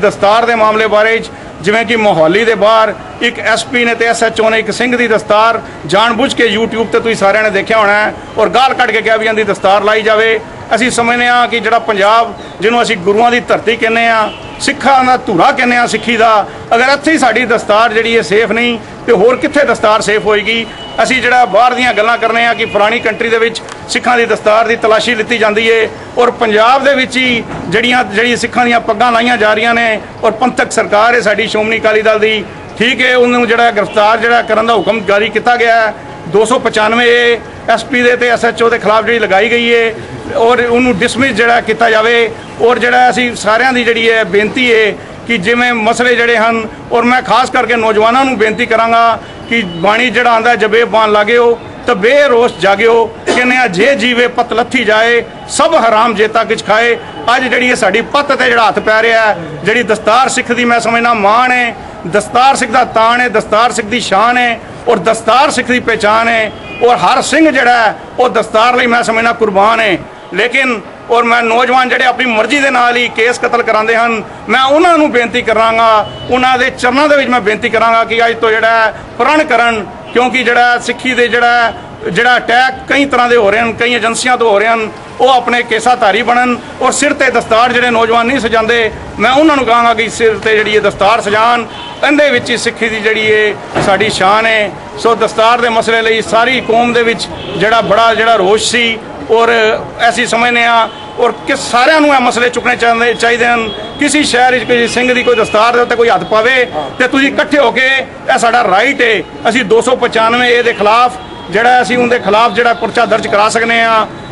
ਦਸਤਾਰ ਦੇ ਮਾਮਲੇ ਬਾਰੇ ਜਿਵੇਂ ਕਿ ਮੋਹਾਲੀ ਦੇ ਬਾਹਰ, ਇੱਕ ਐਸਪੀ ਨੇ ਤੇ ਐਸਐਚਓ ਨੇ ਇੱਕ ਸਿੰਘ ਦੀ ਦਸਤਾਰ ਜਾਣ ਜਾਣਬੁੱਝ ਕੇ YouTube ਤੇ ਤੁਸੀਂ ਸਾਰਿਆਂ ਨੇ ਦੇਖਿਆ ਹੋਣਾ ਹੈ ਔਰ ਗਾਲ ਕੱਢ ਕੇ ਕਿਹਾ ਵੀ ਇਹਦੀ ਦਸਤਾਰ ਲਾਈ ਜਾਵੇ। ਅਸੀਂ ਸਮਝਨੇ ਆ ਕਿ ਜਿਹੜਾ ਪੰਜਾਬ, ਜਿਹਨੂੰ ਅਸੀਂ ਗੁਰੂਆਂ ਦੀ ਧਰਤੀ ਕਹਿੰਨੇ ਆ ਸਿੱਖਾਂ ਦਾ ਧੂਰਾ ਕਹਿੰਦੇ ਆ ਸਿੱਖੀ ਦਾ। ਅਗਰ ਇੱਥੇ ਹੀ ਸਾਡੀ ਦਸਤਾਰ ਜਿਹੜੀ ਹੈ ਸੇਫ ਨਹੀਂ, ਤੇ ਹੋਰ ਕਿੱਥੇ ਦਸਤਾਰ ਸੇਫ ਹੋਏਗੀ? ਅਸੀਂ ਜਿਹੜਾ ਬਾਹਰ ਦੀਆਂ ਗੱਲਾਂ ਕਰਨੇ ਆ ਕਿ ਪੁਰਾਣੀ ਕੰਟਰੀ ਦੇ ਵਿੱਚ ਸਿੱਖਾਂ ਦੀ ਦਸਤਾਰ ਦੀ ਤਲਾਸ਼ੀ ਲਿੱਤੀ ਜਾਂਦੀ ਏ, ਔਰ ਪੰਜਾਬ ਦੇ ਵਿੱਚ ਹੀ ਜਿਹੜੀਆਂ ਜਿਹੜੀ ਸਿੱਖਾਂ ਦੀਆਂ ਪੱਗਾਂ ਲਾਈਆਂ ਜਾ ਰਹੀਆਂ ਨੇ, ਔਰ ਪੰਥਕ ਸਰਕਾਰ ਹੈ ਸਾਡੀ ਸ਼੍ਰੋਮਣੀ ਅਕਾਲੀ ਦਲ ਦੀ, ਠੀਕ ਹੈ ਉਹਨੂੰ ਜਿਹੜਾ ਗ੍ਰਿਫਤਾਰ ਜਿਹੜਾ ਕਰਨ ਦਾ ਹੁਕਮ ਜਾਰੀ ਕੀਤਾ ਗਿਆ ਹੈ। 295 ਏ ਐਸਪੀ ਦੇ ਤੇ ਐਸਐਚਓ ਦੇ ਖਿਲਾਫ ਜਿਹੜੀ ਲਗਾਈ ਗਈ ਹੈ ਔਰ ਉਹਨੂੰ ਡਿਸਮਿਸ ਜਿਹੜਾ ਕੀਤਾ ਜਾਵੇ, ਔਰ ਜਿਹੜਾ ਅਸੀਂ ਸਾਰਿਆਂ ਦੀ ਜਿਹੜੀ ਹੈ ਬੇਨਤੀ ਹੈ ਕਿ ਜਿਵੇਂ ਮਸਲੇ ਜਿਹੜੇ ਹਨ, ਔਰ ਮੈਂ ਖਾਸ ਕਰਕੇ ਨੌਜਵਾਨਾਂ ਨੂੰ ਬੇਨਤੀ ਕਰਾਂਗਾ ਕਿ ਬਾਣੀ ਜਿਹੜਾ ਆਂਦਾ ਜਬੇ ਬਾਣ ਲਾਗਿਓ ਤਬੇ ਰੋਸ ਜਾਗਿਓ, ਕਹਿੰਦੇ ਆ, ਜੇ ਜੀਵੇ ਪਤ ਲੱਥੀ ਜਾਏ, ਸਭ ਹਰਾਮ ਜੇਤਾ ਕਿਛ ਖਾਏ। ਅੱਜ ਜਿਹੜੀ ਇਹ ਸਾਡੀ ਪੱਤ ਤੇ ਜਿਹੜਾ ਹੱਥ ਪੈ ਰਿਹਾ ਜਿਹੜੀ ਦਸਤਾਰ ਸਿੱਖ ਦੀ ਮੈਂ ਸਮਝਣਾ ਮਾਣ ਹੈ ਦਸਤਾਰ ਸਿੱਖ ਦਾ ਤਾਣ ਹੈ ਦਸਤਾਰ ਸਿੱਖ ਦੀ ਸ਼ਾਨ ਹੈ ਔਰ ਦਸਤਾਰ ਸਿੱਖ ਦੀ ਪਹਿਚਾਨ ਹੈ, ਔਰ ਹਰ ਸਿੰਘ ਜਿਹੜਾ ਉਹ ਦਸਤਾਰ ਲਈ ਮੈਂ ਸਮਝਣਾ ਕੁਰਬਾਨ ਹੈ। ਲੇਕਿਨ, ਔਰ ਮੈਂ ਨੌਜਵਾਨ ਜਿਹੜੇ ਆਪਣੀ ਮਰਜ਼ੀ ਦੇ ਨਾਲ ਹੀ ਕੇਸ ਕਤਲ ਕਰਾਉਂਦੇ ਹਨ, ਮੈਂ ਉਹਨਾਂ ਨੂੰ ਬੇਨਤੀ ਕਰਾਂਗਾ, ਉਹਨਾਂ ਦੇ ਚਰਨਾਂ ਦੇ ਵਿੱਚ ਮੈਂ ਬੇਨਤੀ ਕਰਾਂਗਾ ਕਿ ਅੱਜ ਤੋਂ ਜਿਹੜਾ ਪ੍ਰਣ ਕਰਨ, ਕਿਉਂਕਿ ਜਿਹੜਾ ਸਿੱਖੀ ਦੇ ਜਿਹੜਾ ਜਿਹੜਾ ਅਟੈਕ ਕਈ ਤਰ੍ਹਾਂ ਦੇ ਹੋ ਰਹੇ ਹਨ, ਕਈ ਏਜੰਸੀਆਂ ਤੋਂ ਹੋ ਰਹੇ ਹਨ ਉਹ ਆਪਣੇ ਕੇਸਾਧਾਰੀ ਬਣਨ ਔਰ ਸਿਰ ਤੇ ਦਸਤਾਰ ਜਿਹੜੇ ਨੌਜਵਾਨ ਨਹੀਂ ਸਜਾਉਂਦੇ, ਮੈਂ ਉਹਨਾਂ ਨੂੰ ਕਹਾਂਗਾ ਕਿ ਸਿਰ ਤੇ ਜਿਹੜੀ ਇਹ ਦਸਤਾਰ ਸਜਾਨ ਇਹਦੇ ਵਿੱਚ ਹੀ ਸਿੱਖੀ ਦੀ ਜਿਹੜੀ ਇਹ ਸਾਡੀ ਸ਼ਾਨ ਹੈ। ਸੋ ਦਸਤਾਰ ਦੇ ਮਸਲੇ ਲਈ ਸਾਰੀ ਕੌਮ ਦੇ ਵਿੱਚ ਜਿਹੜਾ ਬੜਾ ਜਿਹੜਾ ਰੋਸ਼ ਸੀ, ਔਰ ਅਸੀਂ ਸਮਝਦੇ ਆ ਔਰ ਕਿ ਸਾਰਿਆਂ ਨੂੰ ਇਹ ਮਸਲੇ ਚੁੱਕਣੇ ਚਾਹੁੰਦੇ ਚਾਹੀਦੇ ਹਨ। ਕਿਸੇ ਸ਼ਹਿਰ ਵਿੱਚ ਕੋਈ ਸਿੰਘ ਦੀ ਕੋਈ ਦਸਤਾਰ ਦੇ ਉੱਤੇ ਕੋਈ ਹੱਥ ਪਾਵੇ, ਤੇ ਤੁਸੀਂ ਇਕੱਠੇ ਹੋ ਕੇ ਇਹ ਸਾਡਾ ਰਾਈਟ ਹੈ। ਅਸੀਂ 295 ਏ ਦੇ ਖਿਲਾਫ ਜਿਹੜਾ ਅਸੀਂ ਉਹਦੇ ਖਿਲਾਫ ਜਿਹੜਾ ਪਰਚਾ ਦਰਜ ਕਰਾ ਸਕਨੇ ਆ